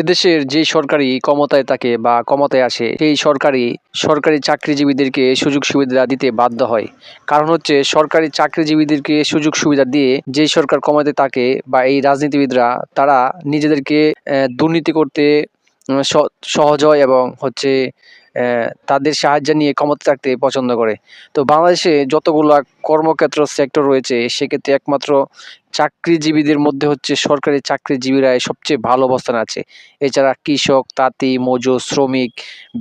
এদেশের যে সরকারি ক্ষমতায় থাকে বা ক্ষমতায় আসে, সেই সরকারি সরকারি চাকরিজীবীদেরকে সুযোগ সুবিধা দিতে বাধ্য হয়। কারণ হচ্ছে সরকারি চাকরিজীবীদেরকে সুযোগ সুবিধা দিয়ে যেই সরকার ক্ষমতায় থাকে বা এই রাজনীতিবিদরা, তারা নিজেদেরকে দুর্নীতি করতে সহজ হয় এবং হচ্ছে তাদের সাহায্য নিয়ে ক্ষমতা থাকতে পছন্দ করে। তো বাংলাদেশে যতগুলো কর্মক্ষেত্র, সেক্টর রয়েছে, সেক্ষেত্রে একমাত্র চাকরিজীবীদের মধ্যে হচ্ছে সরকারি চাকরিজীবীরাই সবচেয়ে ভালো অবস্থানে আছে। এছাড়া কৃষক, তাঁতি, মজুর, শ্রমিক,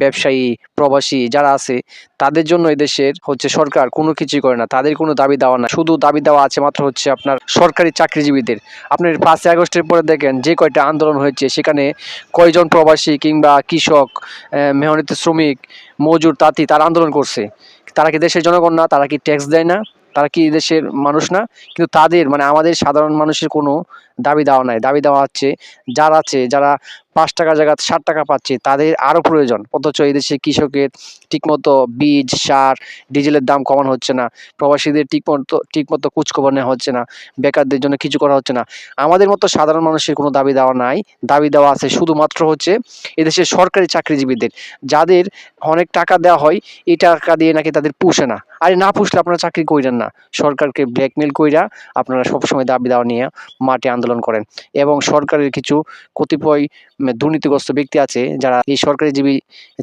ব্যবসায়ী, প্রবাসী যারা আছে, তাদের জন্য এদেশের হচ্ছে সরকার কোনো কিছুই করে না। তাদের কোনো দাবি দেওয়া না। শুধু দাবি দেওয়া আছে মাত্র হচ্ছে আপনার সরকারি চাকরিজীবীদের। আপনার পাঁচই আগস্টের পরে দেখেন যে কয়টা আন্দোলন হয়েছে, সেখানে কয়জন প্রবাসী কিংবা কৃষক মেহনতি শ্রমিক, মজুর, তাঁতি তারা আন্দোলন করছে। তারা কি দেশের জনগণ না? তারা কি ট্যাক্স দেয় না? তারা কি দেশের মানুষ না? কিন্তু তাদের মানে আমাদের সাধারণ মানুষের কোনো দাবি দেওয়া নাই। দাবি দেওয়া হচ্ছে, যারা আছে, যারা পাঁচ টাকা জায়গা ষাট টাকা পাচ্ছে, তাদের আরও প্রয়োজন। অথচ এই দেশে কৃষকের ঠিকমতো বীজ, সার, ডিজেলের দাম কমানো হচ্ছে না, প্রবাসীদের ঠিকমতো ঠিকমতো কুচখবর নেওয়া হচ্ছে না, বেকারদের জন্য কিছু করা হচ্ছে না। আমাদের মতো সাধারণ মানুষের কোনো দাবি দেওয়া নাই, দাবি দেওয়া আছে শুধুমাত্র হচ্ছে এদেশের সরকারি চাকরিজীবীদের, যাদের অনেক টাকা দেওয়া হয়, এই টাকা দিয়ে নাকি তাদের পুষে না। আরে না পুষলে আপনারা চাকরি কইরেন না। সরকারকে ব্ল্যাকমেল কইরা আপনারা সবসময় দাবি দেওয়া নিয়ে মাঠে আন্দোলন করেন। এবং সরকারের কিছু কতিপয় দুর্নীতিগ্রস্ত ব্যক্তি আছে যারা এই সরকারিজীবী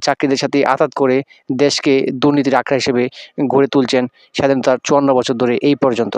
চাকরিদের সাথে আঘাত করে দেশকে দুর্নীতির আখড়া হিসেবে গড়ে তুলছেন, স্বাধীনতার চুয়ান্ন বছর ধরে এই পর্যন্ত।